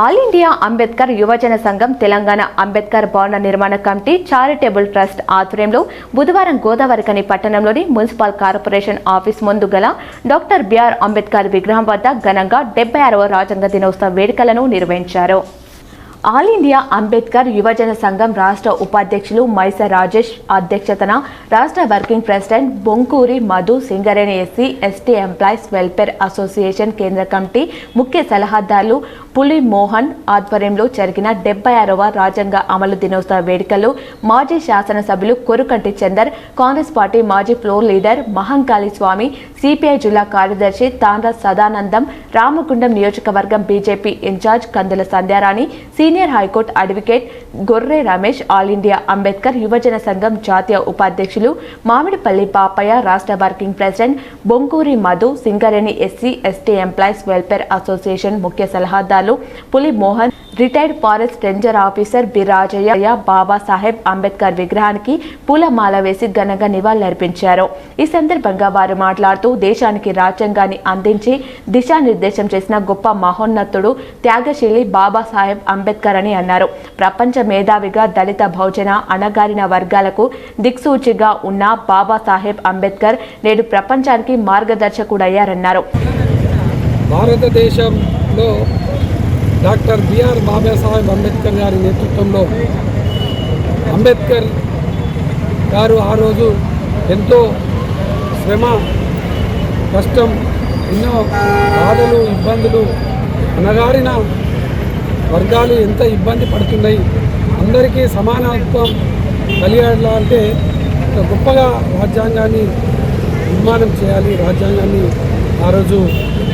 All India Ambedkar యువజన సంఘం తెలంగాణ అంబేద్కర్ భవన నిర్మాణ కమిటీ చారిటబుల్ ట్రస్ట్ ఆధ్వర్యంలో బుధవారం గోదావరికని పట్టణంలోని మున్సిపల్ కార్పొరేషన్ ఆఫీస్ ముందు గల డాక్టర్ బిఆర్ అంబేద్కర్ విగ్రహం వద్ద ఘనంగా డెబ్బై ఆరవ రాజ్యాంగ దినోత్సవ వేడుకలను నిర్వహించారు. ఆల్ ఇండియా అంబేద్కర్ యువజన సంఘం రాష్ట్ర ఉపాధ్యక్షులు మైస రాజేష్ అధ్యక్షతన రాష్ట్ర working president Bonkuri Madhu Singareni SC ST employees welfare association కేంద్ర కమిటీ ముఖ్య సలహాదారులు పులి మోహన్ ఆధ్వర్యంలో జరిగిన డెబ్బై ఆరవ రాజ్యాంగ అమలు దినోత్సవ వేడుకలు మాజీ శాసనసభ్యులు కొరుకంటి చందర్ కాంగ్రెస్ పార్టీ మాజీ floor leader Mahankali Swamy CPI జిల్లా కార్యదర్శి తాండ్ర సదానందం రామగుండం నియోజకవర్గం BJP incharge Kandula Sandhyarani senior high court advocate Gorre Ramesh all India Ambedkar యువజన సంఘం జాతీయ ఉపాధ్యక్షులు మామిడిపల్లి పాపయ్య రాష్ట్ర working president Bonkuri Madhu Singareni SC ST employees welfare association ముఖ్య సలహాదారులు Puli Mohan retired forest ranger officer Birajaiah Babasaheb Ambedkar విగ్రహానికి పూలమాల వేసి ఘనంగా నివాళులర్పించారు. ఈ సందర్భంగా వారు మాట్లాడుతూ దేశానికి రాజ్యాంగాన్ని అందించి దిశానిర్దేశం చేసిన గొప్ప మహోన్నతుడు త్యాగశీలి బాబాసాహెబ్ అంబేద్కర్ అని అన్నారు. ప్రపంచ మేధావిగా దళిత బహుజన అణగారిన వర్గాలకు దిక్సూచిగా ఉన్న బాబాసాహెబ్ అంబేద్కర్ నేడు ప్రపంచానికి మార్గదర్శకుడయ్యారన్నారు. భారతదేశంలో డాక్టర్ బిఆర్ బాబాసాహెబ్ అంబేద్కర్ గారి నేతృత్వంలో అంబేద్కర్ గారు ఆ రోజు ఎంతో శ్రమ కష్టం ఎన్నో బాధలు ఇబ్బందులు అనగారిన వర్గాలు ఎంత ఇబ్బంది పడుతున్నాయి. అందరికీ సమానత్వం కలిగేలా అంటే గొప్పగా రాజ్యాంగాన్ని నిర్మాణం చేయాలి. రాజ్యాంగాన్ని ఆ రోజు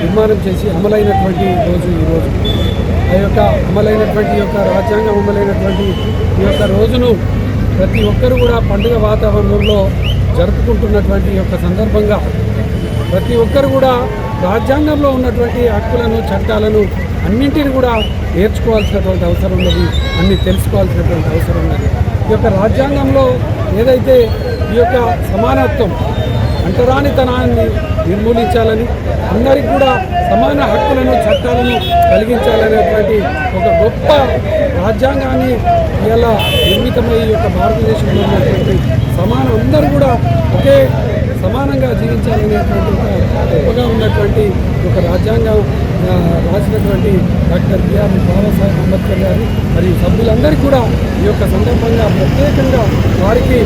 నిర్మాణం చేసి అమలైనటువంటి రోజు ఈరోజు ఆ యొక్క అమలైనటువంటి యొక్క రాజ్యాంగం అమలైనటువంటి ఈ యొక్క రోజును ప్రతి ఒక్కరు కూడా పండుగ వాతావరణంలో జరుపుకుంటున్నటువంటి ఈ యొక్క సందర్భంగా ప్రతి ఒక్కరు కూడా రాజ్యాంగంలో ఉన్నటువంటి హక్కులను చట్టాలను అన్నింటిని కూడా నేర్చుకోవాల్సినటువంటి అవసరం ఉన్నది అన్ని తెలుసుకోవాల్సినటువంటి అవసరం ఉన్నది. ఈ యొక్క రాజ్యాంగంలో ఏదైతే ఈ యొక్క సమానత్వం అంటరానితనాన్ని నిర్మూలించాలని అందరికి కూడా సమాన హక్కులను చట్టాలను కలిగించాలనేటువంటి ఒక గొప్ప రాజ్యాంగాన్ని ఇలా నిర్మితమై ఈ యొక్క భారతదేశంలో ఉన్నటువంటి సమాన అందరూ కూడా ఒకే సమానంగా జీవించాలనేటువంటి ఒక గొప్పగా ఉన్నటువంటి ఒక రాజ్యాంగం రాసినటువంటి డాక్టర్ బిఆర్ బాబాసాహెబ్ అంబేద్కర్ గారు మరియు సభ్యులందరికీ కూడా ఈ యొక్క సందర్భంగా ప్రత్యేకంగా వారికి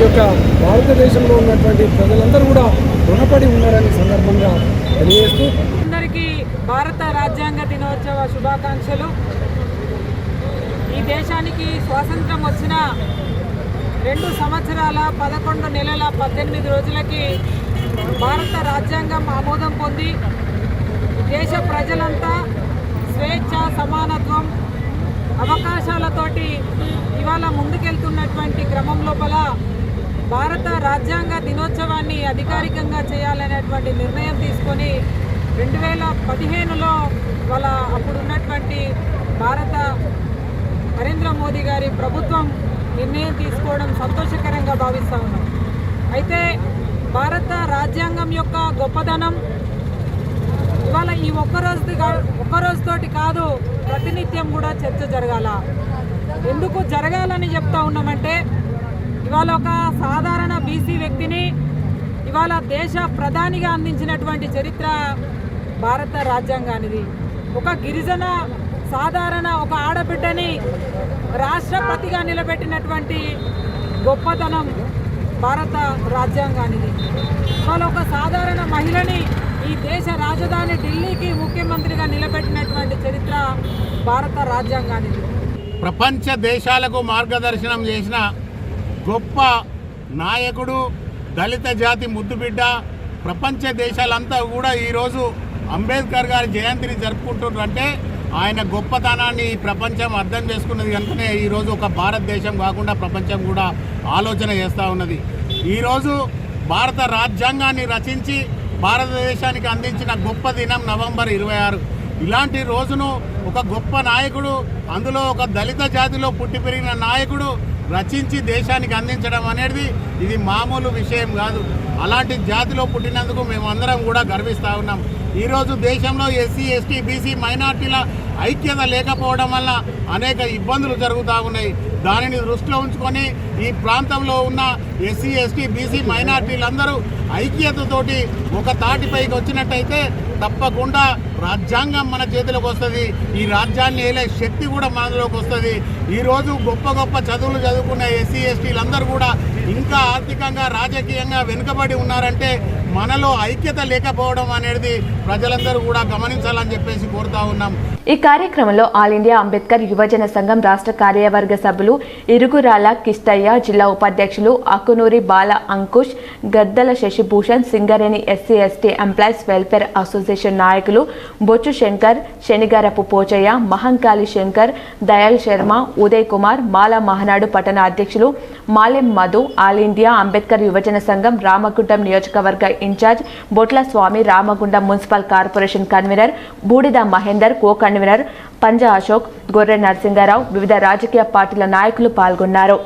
ఈ యొక్క భారతదేశంలో ఉన్నటువంటి ప్రజలందరూ కూడా రుణపడి ఉన్నారని సందర్భంగా తెలియజేస్తూ అందరికీ భారత రాజ్యాంగ దినోత్సవ శుభాకాంక్షలు. ఈ దేశానికి స్వాతంత్రం వచ్చిన రెండు సంవత్సరాల పదకొండు నెలల పద్దెనిమిది రోజులకి భారత రాజ్యాంగం ఆమోదం పొంది దేశ ప్రజలంతా స్వేచ్ఛ సమానత్వం అవకాశాలతోటి ఇవాళ ముందుకెళ్తున్నటువంటి క్రమం లోపల భారత రాజ్యాంగ దినోత్సవాన్ని అధికారికంగా చేయాలనేటువంటి నిర్ణయం తీసుకొని రెండు వేల పదిహేనులో వాళ్ళ అప్పుడున్నటువంటి భారత నరేంద్ర మోదీ గారి ప్రభుత్వం నిర్ణయం తీసుకోవడం సంతోషకరంగా భావిస్తూ ఉన్నాం. అయితే భారత రాజ్యాంగం యొక్క గొప్పదనం ఇవాళ ఈ ఒక్కరోజు ఒక్కరోజుతోటి కాదు ప్రతినిత్యం కూడా చర్చ జరగాల. ఎందుకు జరగాలని చెప్తా ఉన్నామంటే ఇవాళ ఒక సాధారణ బీసీ వ్యక్తిని ఇవాళ దేశ ప్రధానిగా అందించినటువంటి చరిత్ర భారత రాజ్యాంగానిది. ఒక గిరిజన సాధారణ ఒక ఆడబిడ్డని రాష్ట్రపతిగా నిలబెట్టినటువంటి గొప్పతనం భారత రాజ్యాంగానిది. ఇవాళ ఒక సాధారణ మహిళని ఈ దేశ రాజధాని ఢిల్లీకి ముఖ్యమంత్రిగా నిలబెట్టినటువంటి చరిత్ర భారత రాజ్యాంగానిది. ప్రపంచ దేశాలకు మార్గదర్శనం చేసిన గొప్ప నాయకుడు దళిత జాతి ముద్దుబిడ్డ ప్రపంచ దేశాలంతా కూడా ఈరోజు అంబేద్కర్ గారి జయంతిని జరుపుకుంటున్నారంటే ఆయన గొప్పతనాన్ని ఈ ప్రపంచం అర్థం చేసుకున్నది కనుకనే ఈరోజు ఒక భారతదేశం కాకుండా ప్రపంచం కూడా ఆలోచన చేస్తూ ఉన్నది. ఈరోజు భారత రాజ్యాంగాన్ని రచించి భారతదేశానికి అందించిన గొప్ప దినం నవంబర్ ఇరవై ఆరు. ఇలాంటి రోజును ఒక గొప్ప నాయకుడు అందులో ఒక దళిత జాతిలో పుట్టి పెరిగిన నాయకుడు రచించి దేశానికి అందించడం అనేది ఇది మామూలు విషయం కాదు. అలాంటి జాతిలో పుట్టినందుకు మేమందరం కూడా గర్విస్తూ ఉన్నాం. ఈరోజు దేశంలో ఎస్సీ ఎస్టీ బీసీ మైనార్టీల ఐక్యత లేకపోవడం వల్ల అనేక ఇబ్బందులు జరుగుతూ ఉన్నాయి. దానిని దృష్టిలో ఉంచుకొని ఈ ప్రాంతంలో ఉన్న ఎస్సీ ఎస్టీ బీసీ మైనార్టీలందరూ ఐక్యతతోటి ఒక తాటిపైకి వచ్చినట్టయితే తప్పకుండా రాజ్యాంగం మన చేతిలోకి వస్తుంది. ఈ రాజ్యాన్ని వేలే శక్తి కూడా మనలోకి వస్తుంది. ఈరోజు గొప్ప గొప్ప చదువులు చదువుకున్న ఎస్సీ ఎస్టీలందరూ కూడా ఇంకా ఆర్థికంగా రాజకీయంగా వెనుకబడి ఉన్నారంటే మనలో ఐక్యత లేకపోవడం అనేది ప్రజలందరూ కూడా గమనించాలని చెప్పేసి కోరుతా ఉన్నాం. ఈ కార్యక్రమంలో ఆల్ ఇండియా అంబేద్కర్ యువజన సంఘం రాష్ట్ర కార్యవర్గ సభ్యులు ఇరుగురాల కిష్టయ్య జిల్లా ఉపాధ్యక్షులు Akunuri Bala Ankush Gaddala Shashibhushan Singareni SC ST employees welfare association నాయకులు బొచ్చు శంకర్ శనిగారపు పోచయ్య మహంకాళి శంకర్ దయాల్ శర్మ ఉదయ్ కుమార్ మాల మహనాడు పట్టణ అధ్యక్షులు మాలెం మధు ఆల్ ఇండియా అంబేద్కర్ యువజన సంఘం రామగుండం నియోజకవర్గ incharge Botla Swamy Ramagundam municipal corporation convener Budida Mahender co convener Panja Ashok Gorre Narasingarao వివిధ రాజకీయ పార్టీల నాయకులు పాల్గొన్నారు.